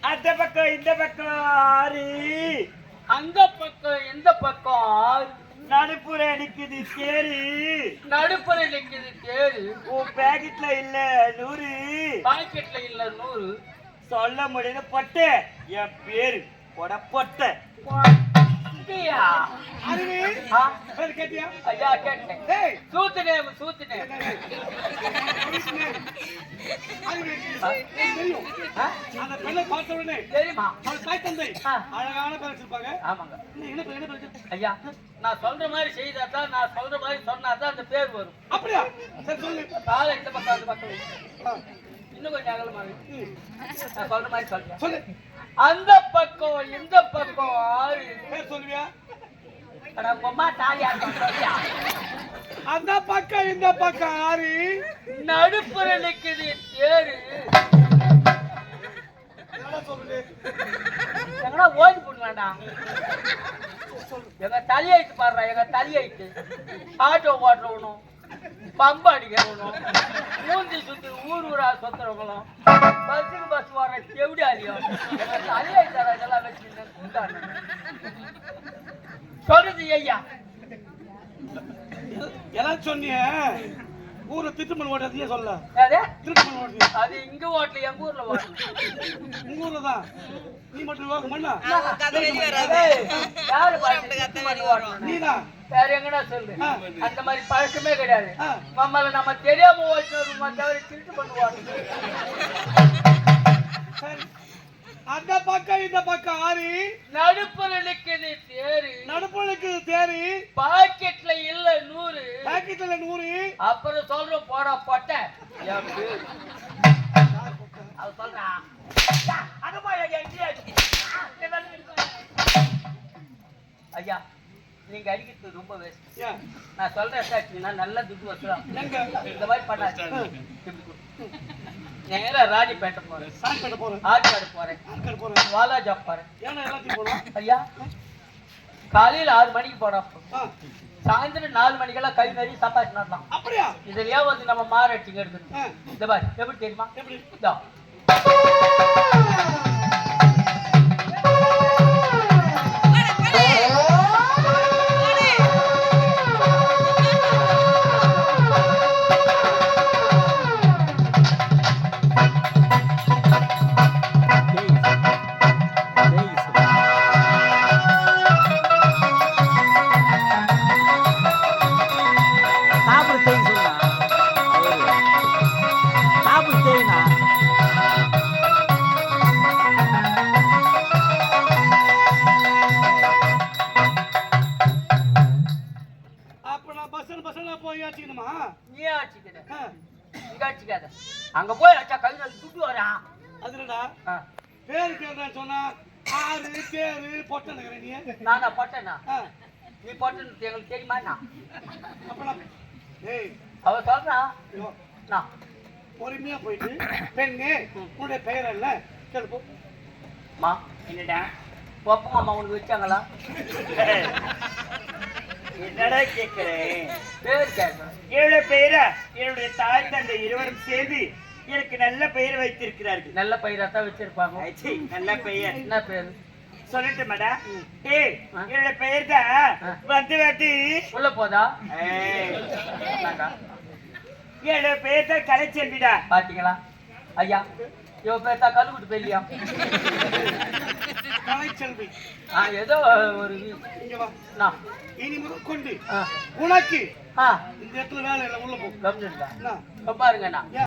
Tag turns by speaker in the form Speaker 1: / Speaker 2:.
Speaker 1: அந்த பக்கம் இந்த பக்கம் ஆறு.
Speaker 2: அந்த பக்கம் இந்த பக்கம்?
Speaker 1: நடுப்புற நிக்குது தேரு.
Speaker 2: நடுப்புற நிக்குது தேரு.
Speaker 1: உன் பேக்கெட்ல இல்ல நூறு.
Speaker 2: பாக்கெட்ல இல்ல நூறு.
Speaker 1: சொல்ல முடியல பொட்டை. என் பேரு
Speaker 2: ஆ, ஐயா கேட்டேன்.
Speaker 3: அந்த பெண்ணை பார்த்த உடனே
Speaker 2: தெரியுமா?
Speaker 3: அவள் தாய் தந்தை.
Speaker 2: ஆ.
Speaker 3: அழகான பேர் வச்சிருப்பாங்க.
Speaker 2: ஆமாங்க.
Speaker 3: என்ன என்ன பேர், என்ன பேர் வச்சிருப்பாங்க?
Speaker 2: ஐயா நான் சொல்ற மாதிரி செய்தாதான் நான் சொல்ற மாதிரி சொன்னாதான் அந்த பேர் வரும்.
Speaker 3: அப்படியா? சரி சொல்லு.
Speaker 2: காலை இந்த பக்கம் அந்த பக்கம். வை.
Speaker 3: ஆ,
Speaker 2: இன்னும் கொஞ்சம் அகலமா வை.
Speaker 3: ம்.
Speaker 2: நான் சொல்ற மாதிரி சொல்றேன்.
Speaker 3: சொல்லு.
Speaker 2: அந்த பக்கம் இந்த பக்கம் ஆறு.
Speaker 3: பேர் சொல்லுவியா? அந்த பக்கம் இந்த பக்கம் ஆறு.
Speaker 2: நடுப்புற நிக்குது
Speaker 3: சொல்லுது
Speaker 2: எங்கடா ஓடி போட வேண்டாம் எங்க தலையாயிட்டு பாடுறா எங்க தலையாயிட்டு ஆட்டோ ஓட்டுறவனும் பம்பு அடிக்கிறவனும் மூஞ்சி சுத்தி ஊர் ஊரா சுத்துறவங்களும் பஸ்ஸுக்கு பஸ் வர வச்சு உண்டான சொல்றது ஐயா.
Speaker 3: எல்லாம் சொன்னிய? ஊர்ல திட்டுமணி ஓட்டுறதையே சொல்ல.
Speaker 2: அதே
Speaker 3: திருட்டுமணி ஓட்டுறீங்க.
Speaker 2: அது இங்க ஓட்டல எங்க ஊர்ல ஓட்டல.
Speaker 3: உங்க ஊர்ல தான். நீ மட்டும் யோகம் பண்ணா?
Speaker 2: யாரு?
Speaker 3: நீதான்.
Speaker 2: வேற எங்கடா சொல்லு. அந்த மாதிரி பழக்கமே கிடையாது. நம்மள நம்ம தெரியாம ஓட்டுறோம் தவிர திருட்டு பண்ணுவாங்க
Speaker 3: அந்த பக்கம் இந்த பக்கம் ஆறு
Speaker 2: நடுப்புற நிக்குது தேரு
Speaker 3: நடுப்புளுக்கு தேரி
Speaker 2: பாக்கெட்ல இல்ல நூறு
Speaker 3: பாக்கெட்ல நூறு
Speaker 2: அப்புறம் சொல்றோம் போடா பொட்ட என் பேரு. அவ சொல்றா "யா, அங்கம்மா, ஐயா, நீங்க அடிக்கிறது ரொம்ப வேஸ்ட்? நான் சொல்றேன் சாட்சிங்கன்னா நல்ல துட்டு வச்சுலாம்
Speaker 3: எங்க?
Speaker 2: இந்த மாதிரி கொடு. நேரா ராணிப்பேட்டை போறேன்.
Speaker 3: பண்ண போறேன்.
Speaker 2: ஆற்காடு போறேன்.
Speaker 3: ஆட்கள் போறேன்.
Speaker 2: வாலாஜா போறேன்.
Speaker 3: ஏன்னா எல்லாத்தையும் போனோம்
Speaker 2: ஐயா காலையில ஆறு மணிக்கு
Speaker 3: ஆ,
Speaker 2: சாயந்தரம் நாலு மணிக்கெல்லாம் கை நிறைய சம்பாதிச்சு நடலாம்
Speaker 3: அப்படியா?
Speaker 2: இதுலயே வந்து நம்ம மாரட்டிங்க எடுக்கணும் இந்த பாரு எப்படி தெரியுமா?
Speaker 3: எப்படி? பஸ்ல பஸ்ல போய் ஏற்றிக்கணுமா
Speaker 2: நீ ஆச்சுக்கிற
Speaker 3: ஆ,
Speaker 2: இங்க ஆச்சுக்காத. அங்க போய் அச்சா கை நாள் துட்டு வரா.
Speaker 3: அதுலடா பேரு கேட்கறேன் சொன்னா ஆறு தேரு பொட்டனுக்கிறேன் நீ.
Speaker 2: நானா போட்டேனா? நீ போட்டேன்னு எங்களுக்கு தெரியுமா நான்
Speaker 3: அப்ப நான் ஏய்.
Speaker 2: அவ சொல்றா.
Speaker 3: ஐயோ,
Speaker 2: நான்
Speaker 3: பொறுமையா போயிட்டு பெண்ணே உன்னுடைய பெயர் என்ன? கேள்வி
Speaker 2: மா
Speaker 1: என்னடா?
Speaker 2: ஒப்ப மாமா உனக்கு வச்சாங்களா?
Speaker 1: என்னடா கேக்குறேன்
Speaker 2: பேர் கேட்கணும்
Speaker 1: என்னுடைய பெயரா என்னுடைய தாய் தந்தை இருவரும் சேர்ந்து எனக்கு நல்ல பெயர் வைத்திருக்கிறார்கள்.
Speaker 2: நல்ல பயிராத்தான் வச்சிருப்பாங்க.
Speaker 1: ஐச்சி, நல்ல பெயர்.
Speaker 2: என்ன பேரு
Speaker 1: சொல்லட்டு மேடா. ஏய். என்னோட பெயர் தான். வந்து வாட்டி
Speaker 2: உள்ள போதா?
Speaker 1: ஏய்,
Speaker 2: என்னக்கா?
Speaker 1: என்னோட பெயர் தான் கலைச்செல்விடா.
Speaker 2: பாத்தீங்களா? ஐயா இவ பேர் தான் கல்லுக்குட்டு பெல்லியா
Speaker 3: கலைச்செல்வி.
Speaker 2: ஏதோ ஒரு
Speaker 3: இனி முதல் கொண்டு
Speaker 2: ஆ.
Speaker 3: உனக்கு. இந்த இடத்துல வேலை இல்லை உள்ள போ?
Speaker 2: பாருங்கண்ணா